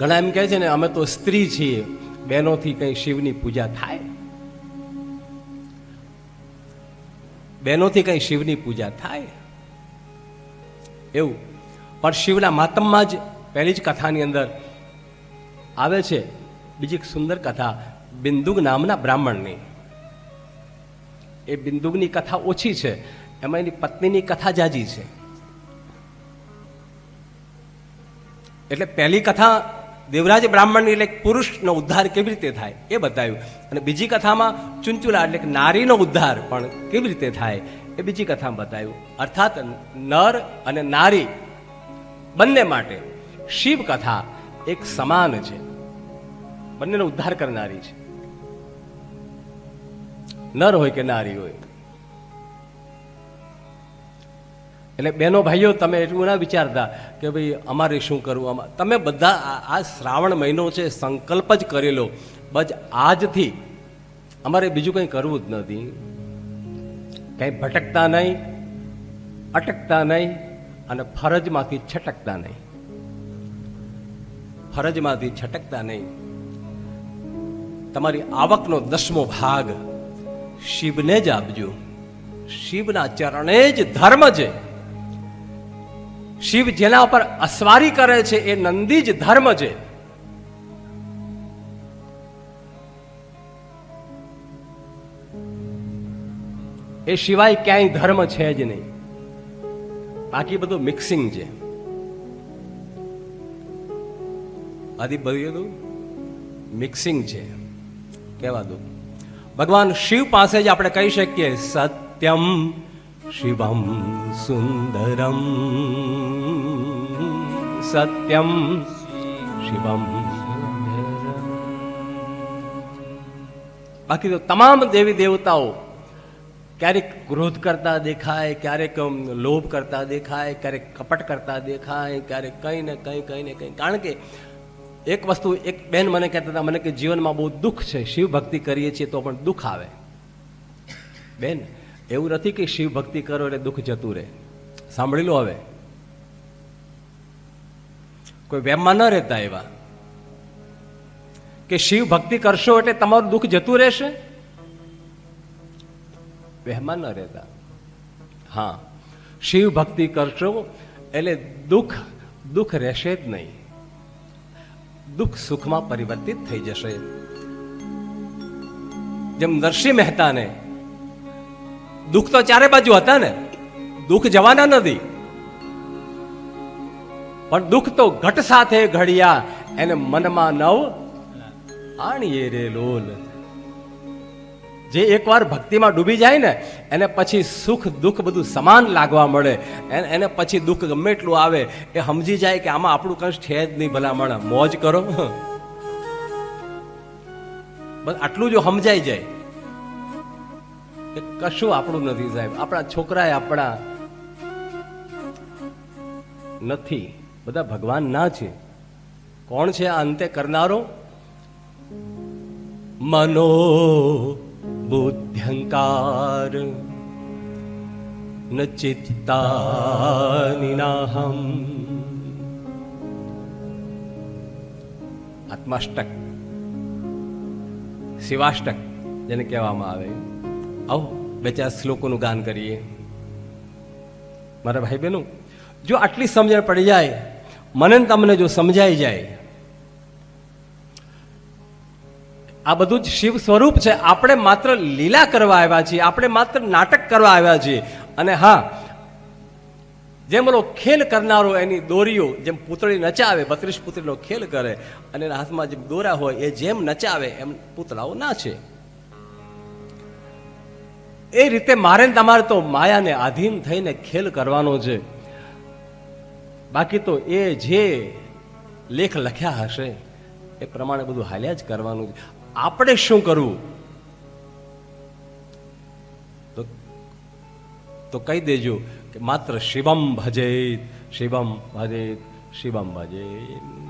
ઘણા એમ કહે છે ને, અમે તો સ્ત્રી છીએ, બહેનોથી કઈ શિવની પૂજા થાય. બહેનોથી કઈ શિવની પૂજા થાય. એવું. પણ શિવના માતમમાં જ પહેલી જ કથાની અંદર આવે છે, બીજી સુંદર કથા બિંદુક નામના બ્રાહ્મણની. એ બિંદુકની કથા ઓછી છે, એમાં એની પત્નીની કથા જાજી છે. એટલે પહેલી કથા દેવરાજ બ્રાહ્મણની એટલે પુરુષનો ઉદ્ધાર કેવી રીતે થાય એ બતાવ્યું. અને બીજી કથામાં ચુંચુલા એટલે નારીનો ઉદ્ધાર પણ કેવી રીતે થાય એ બીજી કથામાં બતાવ્યું. અર્થાત નર અને નારી બંને માટે શિવ કથા એક સમાન છે. બંનેનો ઉદ્ધાર કરનારી છે. નર હોય કે નારી હોય. એટલે બેનો ભાઈઓ, તમે એટલું ના વિચારતા કે ભાઈ અમારે શું કરવું? અમારે તમે બધા આ- શ્રાવણ મહિનો છે, સંકલ્પ જ કરી લો બસ આજથી અમારે બીજું કંઈ કરવું જ નથી. કંઈ ભટકતા નહીં, અટકતા નહીં અને ફરજમાંથી છટકતા નહીં. ફરજમાંથી છટકતા નહીં. તમારી આવકનો દસમો ભાગ શિવને જ આપજો. શિવના ચરણે જ ધર્મ છે. શિવ જેના ઉપર અસવારી કરે છે એ નંદી જ ધર્મ છે. એ સિવાય ક્યાંય ધર્મ છે જ નહીં. બાકી બધું મિક્સિંગ છે. આદિ બધું મિક્સિંગ છે. કહેવા દઉં ભગવાન શિવ પાસે જ આપણે કહી શકીએ, સત્યમ શિવમ સુંદરમ. સત્યમ શિવમ બાકી તો તમામ દેવી દેવતાઓ ક્યારેક ક્રોધ કરતા દેખાય ક્યારેક લોભ કરતા દેખાય ક્યારેક કપટ કરતા દેખાય ક્યારેક કંઈ ને કંઈ કંઈ ને કંઈ કારણ કે એક વસ્તુ એક બેન મને કહેતા હતા મને કે જીવનમાં બહુ દુઃખ છે શિવ ભક્તિ કરીએ છીએ તો પણ દુઃખ આવે બેન એવું નથી કે શિવ ભક્તિ કરો એટલે દુઃખ જતું રહે સાંભળી લો હવે કોઈ વેમમાં ન રહેતા એવા. કે શિવ ભક્તિ કરશો એટલે તમારું દુઃખ જતું રહેશે? વહેમાં ન રહેતા. હા, શિવ ભક્તિ કરશો એટલે દુઃખ દુઃખ રહેશે જ નહીં. દુઃખ સુખમાં પરિવર્તિત થઈ જશે. જેમ નરસિંહ મહેતાને, દુઃખ તો ચારે બાજુ હતા ને, દુઃખ જવાના નથી. પણ દુઃખ તો ઘટ સાથે ઘડિયા, એને મનમાં નવ આણીએ રે લોલ. જે એકવાર ભક્તિમાં ડૂબી જાય ને, એને પછી સુખ દુઃખ બધું સમાન લાગવા મળે. એને પછી દુઃખ ગમે એટલું આવે એ સમજી જાય કે આમાં આપણું કંઈ છે જ નહીં ભલામણ. મોજ કરો. બસ આટલું જો સમજાઈ જાય કે કશું આપણું નથી સાહેબ. આપણા છોકરાએ આપણા નથી. બધા ભગવાન ના છે. કોણ છે આ અંતે કરનારો? મનો બુદ્ધ્યંકાર. ન ચિત્તાનિનાહમ આત્માષ્ટક. શિવાષ્ટક, જેને કહેવામાં આવે. આવો, બે ચાર શ્લોકોનું ગાન કરીએ. મારા ભાઈ બહેનો જો આટલી સમજણ પડી જાય મને તમને જો સમજાઈ જાય. આ બધું જ શિવ સ્વરૂપ છે. આપણે માત્ર લીલા કરવા આવ્યા છીએ. આપણે માત્ર નાટક કરવા આવ્યા છીએ. અને હા, જેમ ઓલો ખેલ કરનારો એની દોરીઓ જેમ પૂતળી નચાવે, બત્રીસ પુતળીનો ખેલ કરે અને એના હાથમાં જેમ દોરા હોય, એ જેમ નચાવે એમ પૂતળાઓ નાચે. એ રીતે મારે ને તમારે તો માયાને આધીન થઈને ખેલ કરવાનો છે. બાકી તો એ જે લેખ લખ્યા હશે, એ પ્રમાણે બધું હાલ્યા જ કરવાનું છે. આપણે શું કરવું? તો તો કહી દેજો કે માત્ર શિવમ ભજે શિવમ ભજેત શિવમ ભજેત.